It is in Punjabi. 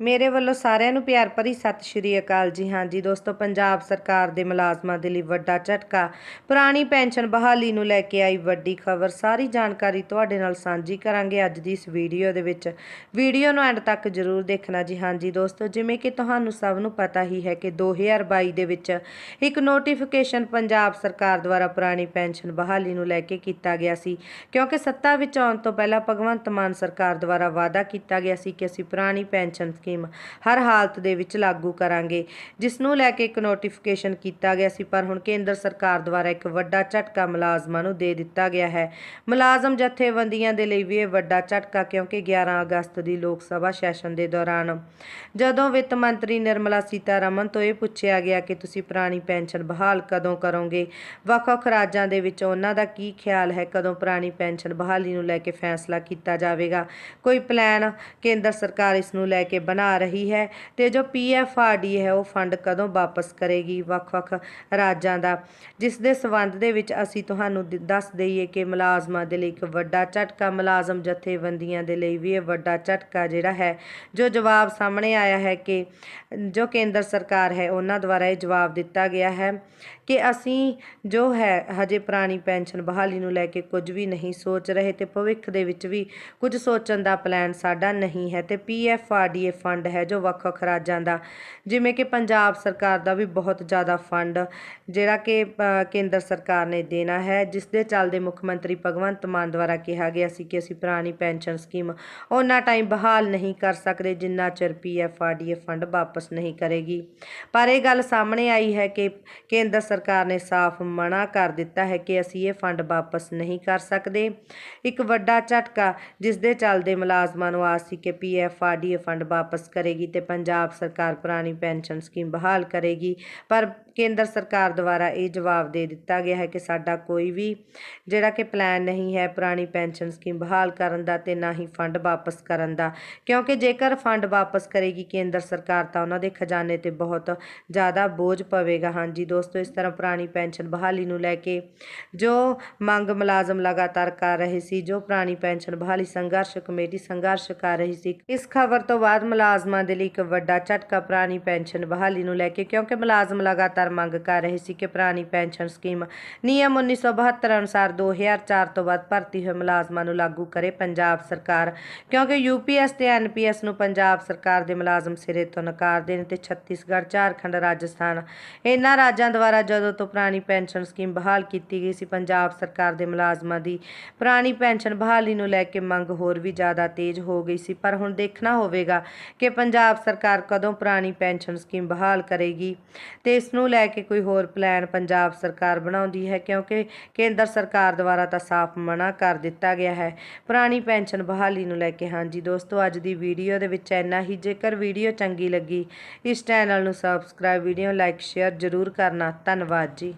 ਮੇਰੇ ਵੱਲੋਂ ਸਾਰਿਆਂ ਨੂੰ ਪਿਆਰ ਭਰੀ ਸਤਿ ਸ਼੍ਰੀ ਅਕਾਲ ਜੀ। ਹਾਂ ਜੀ ਦੋਸਤੋ, ਪੰਜਾਬ ਸਰਕਾਰ ਦੇ ਮੁਲਾਜ਼ਮਾਂ ਦੇ ਲਈ ਵੱਡਾ ਝਟਕਾ। ਪੁਰਾਣੀ ਪੈਨਸ਼ਨ ਬਹਾਲੀ ਨੂੰ ਲੈ ਕੇ ਆਈ ਵੱਡੀ ਖਬਰ। ਸਾਰੀ ਜਾਣਕਾਰੀ ਤੁਹਾਡੇ ਨਾਲ ਸਾਂਝੀ ਕਰਾਂਗੇ ਅੱਜ ਦੀ ਇਸ ਵੀਡੀਓ ਦੇ ਵਿੱਚ। ਵੀਡੀਓ ਨੂੰ ਐਂਡ ਤੱਕ ਜ਼ਰੂਰ ਦੇਖਣਾ ਜੀ। ਹਾਂ ਜੀ ਦੋਸਤੋ, ਜਿਵੇਂ ਕਿ ਤੁਹਾਨੂੰ ਸਭ ਨੂੰ ਪਤਾ ਹੀ ਹੈ ਕਿ 2022 ਦੇ ਵਿੱਚ ਇੱਕ ਨੋਟੀਫਿਕੇਸ਼ਨ ਪੰਜਾਬ ਸਰਕਾਰ ਦੁਆਰਾ ਪੁਰਾਣੀ ਪੈਨਸ਼ਨ ਬਹਾਲੀ ਨੂੰ ਲੈ ਕੇ ਕੀਤਾ ਗਿਆ ਸੀ। ਕਿਉਂਕਿ ਸੱਤਾ ਵਿੱਚ ਆਉਣ ਤੋਂ ਪਹਿਲਾਂ ਭਗਵੰਤ ਮਾਨ ਸਰਕਾਰ ਦੁਆਰਾ ਵਾਅਦਾ ਕੀਤਾ ਗਿਆ ਸੀ ਕਿ ਅਸੀਂ ਪੁਰਾਣੀ ਪੈਨਸ਼ਨ ਸਕੀਮ ਹਰ ਹਾਲਤ ਦੇ ਵਿੱਚ ਲਾਗੂ ਕਰਾਂਗੇ। ਜਿਸ ਨੂੰ ਲੈ ਕੇ ਇੱਕ ਨੋਟੀਫਿਕੇਸ਼ਨ ਕੀਤਾ ਗਿਆ ਸੀ, ਪਰ ਹੁਣ ਕੇਂਦਰ ਸਰਕਾਰ ਦੁਆਰਾ ਇੱਕ ਵੱਡਾ ਝਟਕਾ ਮੁਲਾਜ਼ਮਾਂ ਨੂੰ ਦੇ ਦਿੱਤਾ ਗਿਆ ਹੈ। ਮੁਲਾਜ਼ਮ ਜਥੇਬੰਦੀਆਂ ਦੇ ਲਈ ਵੀ ਇਹ ਵੱਡਾ ਝਟਕਾ, ਕਿਉਂਕਿ 11 ਅਗਸਤ ਦੀ ਲੋਕ ਸਭਾ ਸੈਸ਼ਨ ਦੇ ਦੌਰਾਨ ਜਦੋਂ ਵਿੱਤ ਮੰਤਰੀ ਨਿਰਮਲਾ ਸੀਤਾਰਮਨ ਤੋਂ ਇਹ ਪੁੱਛਿਆ ਗਿਆ ਕਿ ਤੁਸੀਂ ਪੁਰਾਣੀ ਪੈਨਸ਼ਨ ਬਹਾਲ ਕਦੋਂ ਕਰੋਗੇ, ਵੱਖ-ਵੱਖ ਰਾਜਾਂ ਦੇ ਵਿੱਚ ਉਹਨਾਂ ਦਾ ਕੀ ਖਿਆਲ ਹੈ, ਕਦੋਂ ਪੁਰਾਣੀ ਪੈਨਸ਼ਨ ਬਹਾਲੀ ਨੂੰ ਲੈ ਕੇ ਫੈਸਲਾ ਕੀਤਾ ਜਾਵੇਗਾ, ਕੋਈ ਪਲਾਨ ਕੇਂਦਰ ਸਰਕਾਰ ਇਸ ਨੂੰ ਲੈ ਕੇ ਬਣਾ ਰਹੀ ਹੈ ਤੇ ਜੋ ਪੀਐਫਆਰਡੀ ਹੈ ਉਹ ਫੰਡ ਕਦੋਂ ਵਾਪਸ ਕਰੇਗੀ ਵੱਖ-ਵੱਖ ਰਾਜਾਂ ਦਾ। ਜਿਸ ਦੇ ਸਬੰਧ ਦੇ ਵਿੱਚ ਅਸੀਂ ਤੁਹਾਨੂੰ ਦ- ਦੱਸ ਦਈਏ ਕਿ ਮੁਲਾਜ਼ਮਾਂ ਦੇ ਲਈ ਇੱਕ ਵੱਡਾ ਝਟਕਾ, ਮੁਲਾਜ਼ਮ ਜਥੇਬੰਦੀਆਂ ਦੇ ਲਈ ਵੀ ਇਹ ਵੱਡਾ ਝਟਕਾ ਜਿਹੜਾ ਹੈ, ਜੋ ਜਵਾਬ ਸਾਹਮਣੇ ਆਇਆ ਹੈ ਕਿ ਜੋ ਕੇਂਦਰ ਸਰਕਾਰ ਹੈ ਉਹਨਾਂ ਦੁਆਰਾ ਇਹ ਜਵਾਬ ਦਿੱਤਾ ਗਿਆ ਹੈ ਕਿ ਅਸੀਂ ਜੋ ਹੈ ਹਜੇ ਪੁਰਾਣੀ ਪੈਨਸ਼ਨ ਬਹਾਲੀ ਨੂੰ ਲੈ ਕੇ ਕੁਝ ਵੀ ਨਹੀਂ ਸੋਚ ਰਹੇ ਤੇ ਭਵਿੱਖ ਦੇ ਵਿੱਚ ਵੀ ਕੁਝ ਸੋਚਣ ਦਾ ਪਲਾਨ ਸਾਡਾ ਨਹੀਂ ਹੈ ਤੇ ਪੀਐਫਆਰਡੀਏ ਫੰਡ ਹੈ ਜੋ ਵੱਖ-ਵੱਖ ਰਾਜਾਂ ਦਾ। ਜਿਵੇਂ ਕਿ ਪੰਜਾਬ ਸਰਕਾਰ ਦਾ ਵੀ ਬਹੁਤ ਜ਼ਿਆਦਾ ਫੰਡ, ਜਿਹੜਾ ਕਿ ਕੇਂਦਰ ਸਰਕਾਰ ਨੇ ਦੇਣਾ ਹੈ ਜਿਸ ਦੇ ਚੱਲਦੇ ਮੁੱਖ ਮੰਤਰੀ ਭਗਵੰਤ ਮਾਨ ਦੁਆਰਾ ਕਿਹਾ ਗਿਆ ਸੀ ਕਿ ਅਸੀਂ ਪੁਰਾਣੀ ਪੈਨਸ਼ਨ ਸਕੀਮ ਉਹਨਾਂ ਟਾਈਮ ਬਹਾਲ ਨਹੀਂ ਕਰ ਸਕਦੇ ਜਿੰਨਾ ਚਿਰ ਪੀਐਫਆਰਡੀਏ ਫੰਡ ਵਾਪਸ ਨਹੀਂ ਕਰੇਗੀ। ਪਰ ਇਹ ਗੱਲ ਸਾਹਮਣੇ ਆਈ ਹੈ ਕਿ ਕੇਂਦਰ ਸਰਕਾਰ ਨੇ ਸਾਫ਼ ਮਨਾ ਕਰ ਦਿੱਤਾ ਹੈ ਕਿ ਅਸੀਂ ਇਹ ਫੰਡ ਵਾਪਸ ਨਹੀਂ ਕਰ ਸਕਦੇ। ਇੱਕ ਵੱਡਾ ਝਟਕਾ ਜਿਸ ਦੇ ਚੱਲਦੇ ਮੁਲਾਜ਼ਮਾਂ ਨੂੰ ਆਸ ਸੀ ਕਿ ਪੀਐਫਆਰਡੀਏ ਫੰਡ ਵਾਪਸ ਵਾਪਸ ਕਰੇਗੀ ਤੇ ਪੰਜਾਬ ਸਰਕਾਰ ਪੁਰਾਣੀ ਪੈਨਸ਼ਨ ਸਕੀਮ ਬਹਾਲ ਕਰੇਗੀ। ਪਰ ਕੇਂਦਰ ਸਰਕਾਰ ਦੁਆਰਾ ਇਹ ਜਵਾਬ ਦੇ ਦਿੱਤਾ ਗਿਆ ਹੈ ਕਿ ਸਾਡਾ ਕੋਈ ਵੀ ਜਿਹੜਾ ਕਿ ਪਲਾਨ ਨਹੀਂ ਹੈ ਪੁਰਾਣੀ ਪੈਨਸ਼ਨ ਸਕੀਮ ਬਹਾਲ ਕਰਨ ਦਾ ਤੇ ਨਾ ਹੀ ਫੰਡ ਵਾਪਸ ਕਰਨ ਦਾ, ਕਿਉਂਕਿ ਜੇਕਰ ਫੰਡ ਵਾਪਸ ਕਰੇਗੀ ਕੇਂਦਰ ਸਰਕਾਰ ਤਾਂ ਉਹਨਾਂ ਦੇ ਖਜ਼ਾਨੇ ਤੇ ਬਹੁਤ ਜ਼ਿਆਦਾ ਬੋਝ ਪਵੇਗਾ। ਹਾਂਜੀ ਦੋਸਤੋ, ਇਸ ਤਰ੍ਹਾਂ ਪੁਰਾਣੀ ਪੈਨਸ਼ਨ ਬਹਾਲੀ ਨੂੰ ਲੈ ਕੇ ਜੋ ਮੰਗ ਮੁਲਾਜ਼ਮ ਲਗਾਤਾਰ ਕਰ ਰਹੇ ਸੀ, ਜੋ ਪੁਰਾਣੀ ਪੈਨਸ਼ਨ ਬਹਾਲੀ ਸੰਘਰਸ਼ ਕਮੇਟੀ ਸੰਘਰਸ਼ ਕਰ ਰਹੀ ਸੀ, ਇਸ ਖਬਰ ਤੋਂ ਬਾਅਦ ਮੁਲਾਜ਼ਮਾਂ ਦੇ ਲਈ ਇੱਕ ਵੱਡਾ ਝਟਕਾ ਪੁਰਾਣੀ ਪੈਨਸ਼ਨ ਬਹਾਲੀ ਨੂੰ ਲੈ ਕੇ, ਕਿਉਂਕਿ ਮੁਲਾਜ਼ਮ ਲਗਾਤਾਰ ਲਗਾਤਾਰ ਮੰਗ ਕਰ ਰਹੇ ਸੀ ਕਿ ਪੁਰਾਣੀ ਪੈਨਸ਼ਨ ਸਕੀਮ ਨਿਯਮ 1972 ਅਨੁਸਾਰ 2004 ਤੋਂ ਬਾਅਦ ਭਰਤੀ ਹੋਏ ਮੁਲਾਜ਼ਮਾਂ ਨੂੰ ਲਾਗੂ ਕਰੇ ਪੰਜਾਬ ਸਰਕਾਰ, ਕਿਉਂਕਿ ਯੂਪੀਐਸ ਤੇ ਐਨਪੀਐਸ ਨੂੰ ਪੰਜਾਬ ਸਰਕਾਰ ਦੇ ਮੁਲਾਜ਼ਮ ਸਿਰੇ ਤੋਂ ਨਕਾਰਦੇ ਨੇ ਤੇ ਛੱਤੀਸਗੜ੍ਹ, ਝਾਰਖੰਡ, ਰਾਜਸਥਾਨ, ਇਹਨਾਂ ਰਾਜਾਂ ਦੁਆਰਾ ਜਦੋਂ ਤੋਂ ਪੁਰਾਣੀ ਪੈਨਸ਼ਨ ਸਕੀਮ ਬਹਾਲ ਕੀਤੀ ਗਈ ਸੀ, ਪੰਜਾਬ ਸਰਕਾਰ ਦੇ ਮੁਲਾਜ਼ਮਾਂ ਦੀ ਪੁਰਾਣੀ ਪੈਨਸ਼ਨ ਬਹਾਲੀ ਨੂੰ ਲੈ ਕੇ ਮੰਗ ਹੋਰ ਵੀ ਜ਼ਿਆਦਾ ਤੇਜ਼ ਹੋ ਗਈ ਸੀ। ਪਰ ਹੁਣ ਦੇਖਣਾ ਹੋਵੇਗਾ ਕਿ ਪੰਜਾਬ ਸਰਕਾਰ ਕਦੋਂ ਪੁਰਾਣੀ ਪੈਨਸ਼ਨ ਸਕੀਮ ਬਹਾਲ ਕਰੇਗੀ ਤੇ ਇਸ ਨੂੰ ਲੈ ਕੇ ਕੋਈ ਹੋਰ ਪਲਾਨ ਪੰਜਾਬ ਸਰਕਾਰ ਬਣਾਉਂਦੀ ਹੈ? ਕਿਉਂਕਿ ਕੇਂਦਰ ਸਰਕਾਰ ਦੁਆਰਾ ਤਾਂ ਸਾਫ਼ ਮਨਾ ਕਰ ਦਿੱਤਾ ਗਿਆ ਹੈ। ਪੁਰਾਣੀ ਪੈਨਸ਼ਨ ਬਹਾਲੀ ਨੂੰ ਲੈ ਕੇ, ਹਾਂਜੀ ਦੋਸਤੋ, ਅੱਜ ਦੀ ਵੀਡੀਓ ਦੇ ਵਿੱਚ ਇੰਨਾ ਹੀ। ਜੇਕਰ ਵੀਡੀਓ ਚੰਗੀ ਲੱਗੀ, ਇਸ ਚੈਨਲ ਨੂੰ ਸਬਸਕ੍ਰਾਈਬ ਵੀਡੀਓ ਲਾਈਕ ਸ਼ੇਅਰ ਜ਼ਰੂਰ ਕਰਨਾ। ਧੰਨਵਾਦ ਜੀ।